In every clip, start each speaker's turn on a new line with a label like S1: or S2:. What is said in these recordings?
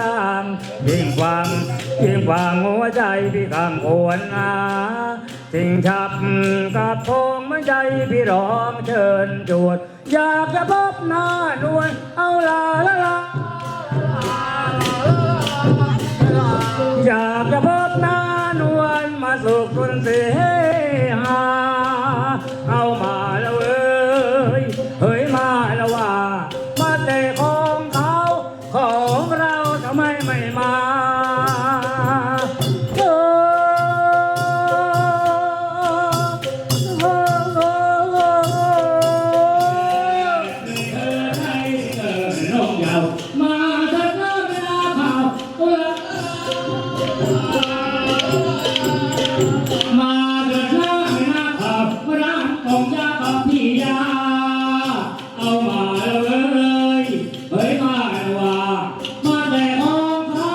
S1: ร้างยิ่งฟังยิ่งฟังหัวใจพี่ข้างโวนอาสิ่งชับกับพงมันใจพี่ร้องเชิญจวดอยากจะพบหน้านวลเอาลาละลาอยากจะพ มาเดินหน้าหน้าขับร้านของยาขับพี่ยา เอามาเลยเฮ้ยมาแล้วว่ามาแต่ของเขา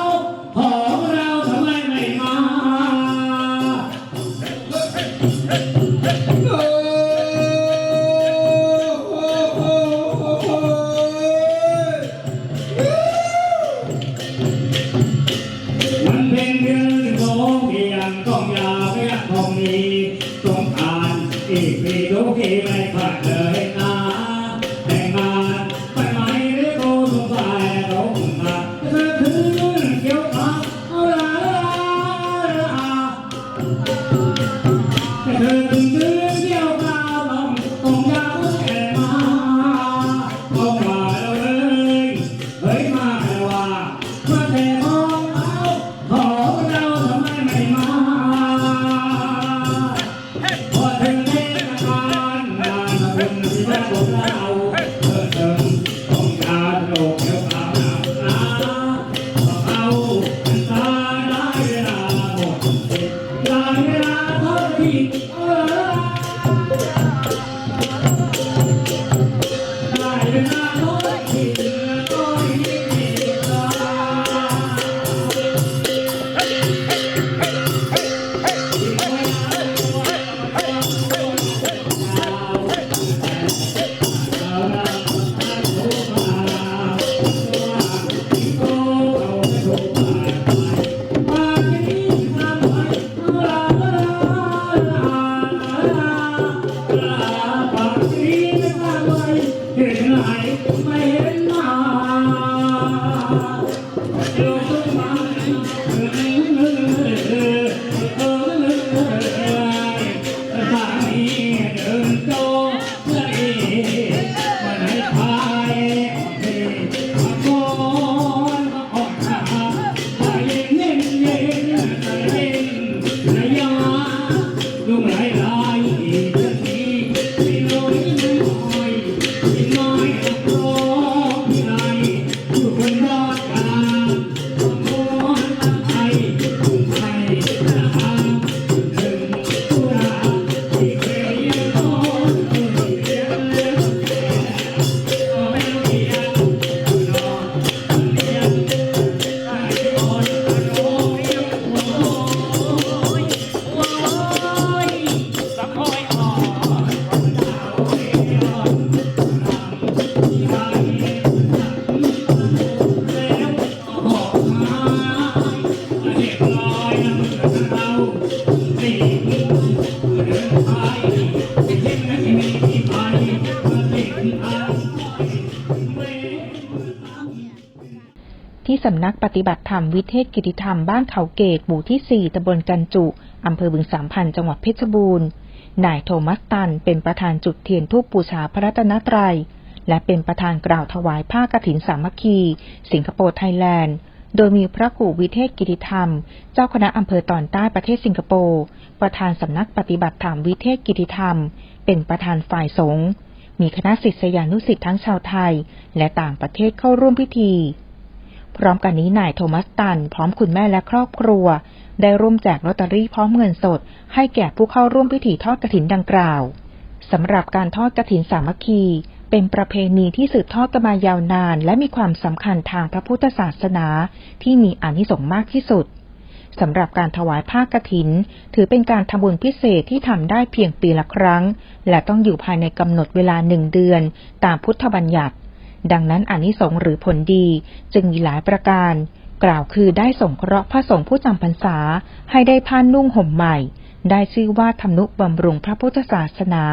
S1: ของเราทำไมไม่มา อีกปีทุก ลุ สำนักป
S2: ฏิบัติธรรมวิเทศกิติธรรมบ้านเขาเกตหมู่ที่ 4ตำบลกันจุ อำเภอบึงสามพันจังหวัดเพชรบูรณ์ นายโทมัสตันเป็นประธานจุดเทียนทูปบูชาพระรัตนตรัย และเป็นประธานกล่าวถวายผ้ากฐินสามัคคี สิงคโปร์ไทยแลนด์ โดยมีพระครูวิเทศกิติธรรม เจ้าคณะอำเภอตอนใต้ประเทศสิงคโปร์ ประธานสำนักปฏิบัติธรรมวิเทศกิติธรรม เป็นประธานฝ่ายสงฆ์ มีคณะศิษยานุศิษย์ทั้งชาวไทย และต่างประเทศเข้าร่วมพิธี พร้อมกันนี้นายโทมัสตัน พร้อมคุณแม่และครอบครัว ได้ร่วมแจกลอตเตอรี่พร้อมเงินสด ให้แก่ผู้เข้าร่วมพิธีทอดกฐินดังกล่าวสำหรับการทอดกฐินสามัคคี เป็นประเพณีที่สืบทอดกันมายาวนาน และมีความสำคัญทางพระพุทธศาสนา ที่มีอานิสงส์มากที่สุดสำหรับการถวายผ้ากฐิน ถือเป็นการทำบุญพิเศษที่ทำได้เพียงปีละครั้ง และต้องอยู่ภายในกำหนดเวลาหนึ่งเดือน ตามพุทธบัญญัติ ดังนั้นอนิสงส์หรือผลดีจึงมีหลายประการ กล่าวคือได้สงเคราะห์พระสงฆ์ผู้จำพรรษา ให้ได้ผ้านุ่งห่มใหม่ ได้ชื่อว่าทำนุบำรุงพระพุทธศาสนา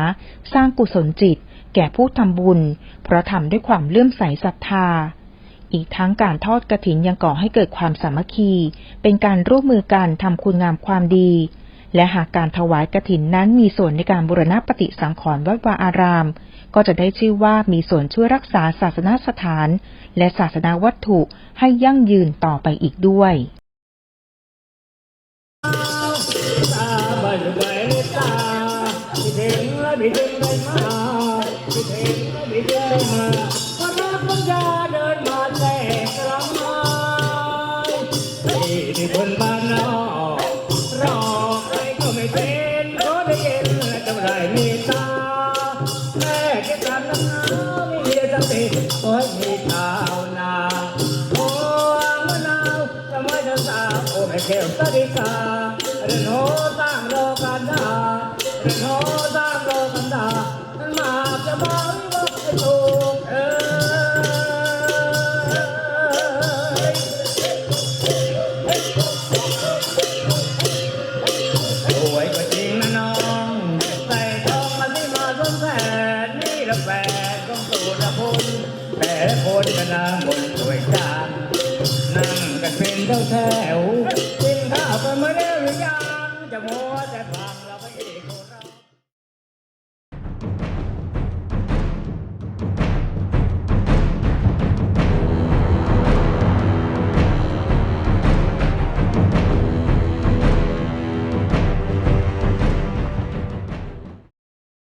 S2: สร้างกุศลจิต แก่ผู้ทำบุญ เพราะทำด้วยความเลื่อมใสศรัทธาอีกทั้งการทอดกระถินยังก่อให้เกิดความสามัคคี เป็นการร่วมมือกันทำคุณงามความดี และหากการถวายกระถินนั้นมีส่วนในการบูรณะปฏิสังขรณ์วัดวาอาราม ก็จะได้ชื่อว่ามีส่วนช่วยรักษาศาสนาสถาน และศาสนาวัตถุให้ยั่งยืนต่อไปอีกด้วย
S1: บันไปตาพี่เพ่งและพี่เพ่งได้มาพี่เพ่งและพี่เพ่งได้มา โฮสร้างโลกันดาเรนโฮสร้างโลกันดามาจะมาวิวัฒน์ให้ถูกเอ้ยสวยก็จริงนะน้อง ใส่ทองมาที่มาสมแสนนี่ละแฟนของสูตรพลแต่คนก็นางบนสวยจางนั่งกันเป็นแถวแถว จะมัวแต่ฟังละ